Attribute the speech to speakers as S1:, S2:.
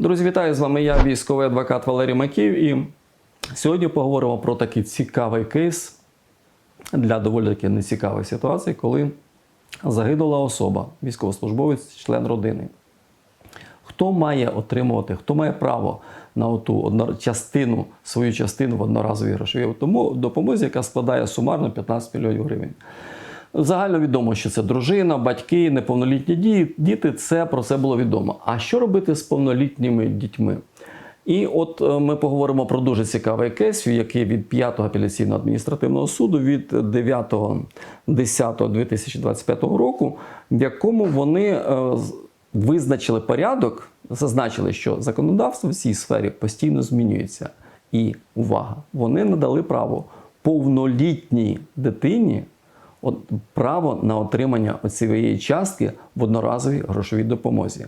S1: Друзі, вітаю з вами. Я військовий адвокат Валерій Маків. І сьогодні поговоримо про такий цікавий кейс для доволі таки нецікавої ситуації, коли загинула особа, військовослужбовець, член родини. Хто має отримувати, хто має право на ту частину, свою частину в одноразовій грошовій тому допомозі, яка складає сумарно 15 мільйонів гривень. Загально відомо, що це дружина, батьки, неповнолітні ді- діти. Це про це було відомо. А що робити з повнолітніми дітьми? І от е, ми поговоримо про дуже цікавий кейс, який від 5-го апеляційного адміністративного суду від 9.10.2025 року, в якому вони е, визначили порядок, зазначили, що законодавство в цій сфері постійно змінюється. І увага, вони надали право повнолітній дитині право на отримання цієї частки в одноразовій грошовій допомозі.